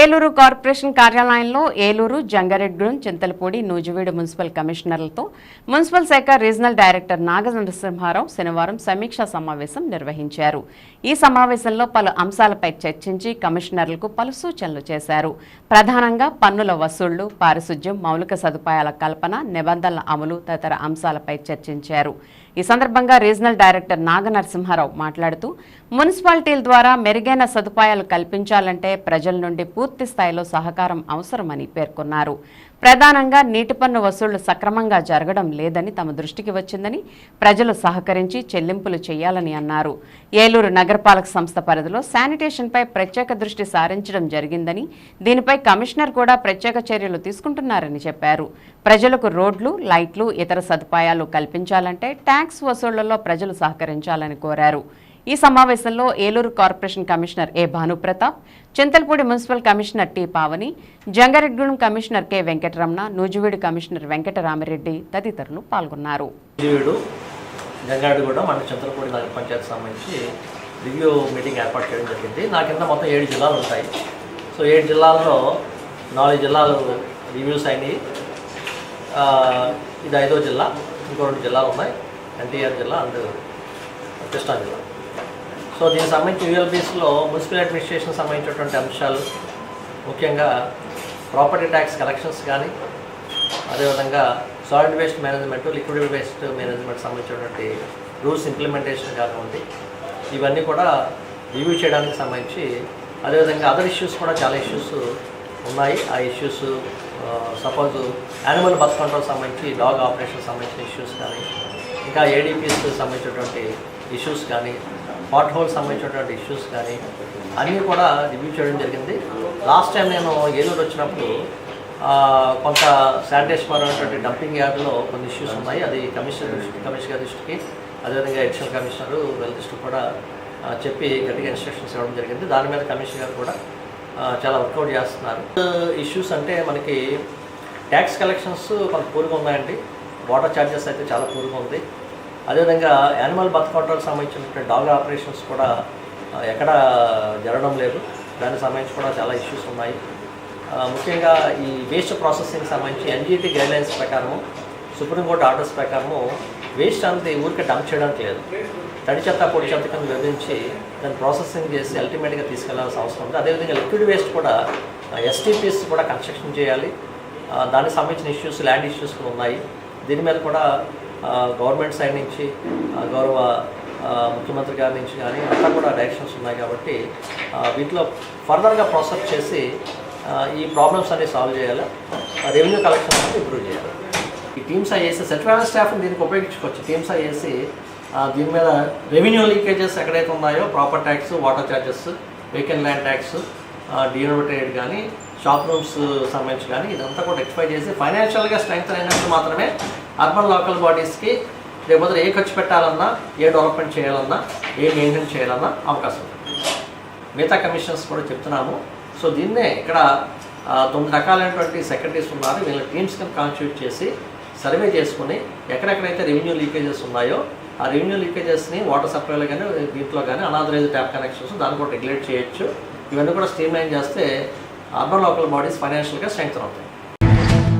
Eluru corporation కార్యాలయంలో Eluru Jangareddygudem Chintalapudi Nuzvid municipal కమిషనర్లతో municipal శాఖ రీజనల్ డైరెక్టర్ నాగ నరసింహారావు శనివారం సమీక్షా సమావేశం నిర్వహించారు. ఈ సమావేశంలో పలు అంశాలపై చర్చించి కమిషనర్లకు పలు సూచనలు చేశారు. ప్రధానంగా పన్నుల వసూళ్ళు పారిశుధ్యం మౌలిక సదుపాయాల కల్పన నిబంధనల అమలు తదితర అంశాలపై చర్చించారు. ఈ సందర్భంగా రీజనల్ డైరెక్టర్ నాగనరసింహారావు మాట్లాడుతూ మున్సిపాలిటీల ద్వారా మెరుగైన సదుపాయాలు కల్పించాలంటే ప్రజల నుండి పూర్తి స్థాయిలో సహకారం అవసరమని పేర్కొన్నారు. ప్రధానంగా నీటి పన్ను వసూళ్ళు సక్రమంగా జరగడం లేదని తమ దృష్టికి వచ్చిందని ప్రజలు సహకరించి చెల్లింపులు చేయాలని అన్నారు. ఏలూరు నగరపాలక సంస్థ పరిధిలో శానిటేషన్పై ప్రత్యేక దృష్టి సారించడం జరిగిందని దీనిపై కమిషనర్ కూడా ప్రత్యేక చర్యలు తీసుకుంటున్నారని చెప్పారు. ప్రజలకు రోడ్లు లైట్లు ఇతర సదుపాయాలు కల్పించాలంటే ట్యాక్స్ వసూళ్ళలో ప్రజలు సహకరించాలని కోరారు. ఈ సమావేశంలో Eluru corporation commissioner A Bhanupratap Chintalapudi municipal commissioner T Pavani Jangareddygudem commissioner K Venkataramana Nuzvid commissioner Venkatramireddy తదితరులు పాల్గొన్నారు. జీవుడు మన చంద్రపూడి నగర పంచాయతీ సంబంధించి రివ్యూ మీటింగ్ ఏర్పాటు చేయడం జరిగింది. నా కింద మొత్తం ఏడు జిల్లాలు ఉంటాయి. సో ఏడు జిల్లాల్లో నాలుగు జిల్లాలు రివ్యూస్ అయినాయి. ఇది ఐదో జిల్లా ఇంకో రెండు జిల్లాలు ఉన్నాయి. ఎన్టీఆర్ జిల్లా అండ్ కృష్ణా జిల్లా. సో దీనికి సంబంధించి యూఎల్బీస్లో మున్సిపల్ అడ్మినిస్ట్రేషన్ సంబంధించినటువంటి అంశాలు ముఖ్యంగా ప్రాపర్టీ ట్యాక్స్ కలెక్షన్స్ కానీ అదేవిధంగా solid waste management liquid waste management సంబంధించినటువంటి రూల్స్ ఇంప్లిమెంటేషన్ కానివ్వండి ఇవన్నీ కూడా రివ్యూ చేయడానికి సంబంధించి అదేవిధంగా అదర్ ఇష్యూస్ కూడా చాలా ఇష్యూస్ ఉన్నాయి. ఆ ఇష్యూస్ సపోజ్ యానిమల్ బస్ కంట్రోల్ సంబంధించి డాగ్ ఆపరేషన్ సంబంధించిన ఇష్యూస్ కానీ ఇంకా ఏడీపీస్కి సంబంధించినటువంటి ఇష్యూస్ కానీ పాట్ హోల్ సంబంధించినటువంటి ఇష్యూస్ కానీ అన్నీ కూడా రివ్యూ చేయడం జరిగింది. లాస్ట్ టైం నేను ఏలూరు వచ్చినప్పుడు కొంత శానిటేషన్ అనేటువంటి డంపింగ్ యార్డ్లో కొన్ని ఇష్యూస్ ఉన్నాయి. అది కమిషనర్ దృష్టి కమిషనర్ దృష్టికి అదేవిధంగా అడిషనల్ కమిషనర్ వెల్ దృష్టికి కూడా చెప్పి గట్టిగా ఇన్స్ట్రక్షన్స్ ఇవ్వడం జరిగింది. దాని మీద కమిషనర్ గారు కూడా చాలా వర్కౌట్ చేస్తున్నారు. ఇష్యూస్ అంటే మనకి ట్యాక్స్ కలెక్షన్స్ కొంత పూర్గా ఉన్నాయండి. వాటర్ ఛార్జెస్ అయితే చాలా పూర్గా ఉంది. అదేవిధంగా యానిమల్ బర్త్ కంట్రోల్కి సంబంధించినటువంటి డాగ్ ఆపరేషన్స్ కూడా ఎక్కడ జరగడం లేదు. దానికి సంబంధించి కూడా చాలా ఇష్యూస్ ఉన్నాయి. ముఖ్యంగా ఈ వేస్ట్ ప్రాసెసింగ్ సంబంధించి ఎన్జీటీ గైడ్లైన్స్ ప్రకారము సుప్రీంకోర్టు ఆర్డర్స్ ప్రకారము వేస్ట్ అంతా ఊరికే డంప్ చేయడానికి లేదు. తడి చెత్త పొడి చెత్త కింద విభజించి దాన్ని ప్రాసెసింగ్ చేసి అల్టిమేట్గా తీసుకెళ్ళాల్సిన అవసరం ఉంది. అదేవిధంగా లిక్విడ్ వేస్ట్ కూడా ఎస్టీపీస్ కూడా కన్స్ట్రక్షన్ చేయాలి. దానికి సంబంధించిన ఇష్యూస్ ల్యాండ్ ఇష్యూస్ కూడా ఉన్నాయి. దీని మీద కూడా గవర్నమెంట్ సైడ్ నుంచి గౌరవ ముఖ్యమంత్రి గారి నుంచి కానీ అంతా కూడా డైరెక్షన్స్ ఉన్నాయి కాబట్టి వీటిలో ఫర్దర్గా ప్రాసెస్ చేసి ఈ ప్రాబ్లమ్స్ అన్ని సాల్వ్ చేయాలి. రెవెన్యూ కలెక్షన్ ఇంప్రూవ్ చేయాలి. ఈ టీమ్స్ అయ్యేసి సెటిల్మెంట్ స్టాఫ్ని దీనికి ఉపయోగించుకోవచ్చు. టీమ్స్ అయ్యేసి దీని మీద రెవెన్యూ లీకేజెస్ ఎక్కడైతే ఉన్నాయో proper tax water charges vehicle land tax denominated కానీ షాప్ రూమ్స్ సంబంధించి కానీ ఇదంతా కూడా ఎక్స్పై చేసి ఫైనాన్షియల్గా స్ట్రెంగ్త్ అయినప్పుడు మాత్రమే అర్బన్ లోకల్ బాడీస్కి లేకపోతే ఏ ఖర్చు పెట్టాలన్నా ఏ డెవలప్మెంట్ చేయాలన్నా ఏ మెయింటైన్ చేయాలన్నా అవకాశం ఉంది. మిగతా కమిషన్స్ కూడా చెప్తున్నాము. సో దీన్నే ఇక్కడ తొమ్మిది రకాలైనటువంటి సెక్రటరీస్ ఉన్నారు. వీళ్ళ టీమ్స్ కింద కాన్స్టిట్యూట్ చేసి సర్వే చేసుకుని ఎక్కడెక్కడైతే రెవెన్యూ లీకేజెస్ ఉన్నాయో ఆ రెవెన్యూ లీకేజెస్ని వాటర్ సప్లైలో కానీ దీంట్లో కానీ అనాథరైజ్ ట్యాప్ కనెక్షన్స్ దాన్ని కూడా రెగ్యులేట్ చేయొచ్చు. ఇవన్నీ కూడా స్ట్రీమ్ లైన్ చేస్తే అర్బన్ లోకల్ బాడీస్ ఫైనాన్షియల్గా స్ట్రెంగ్త్ అవుతాయి.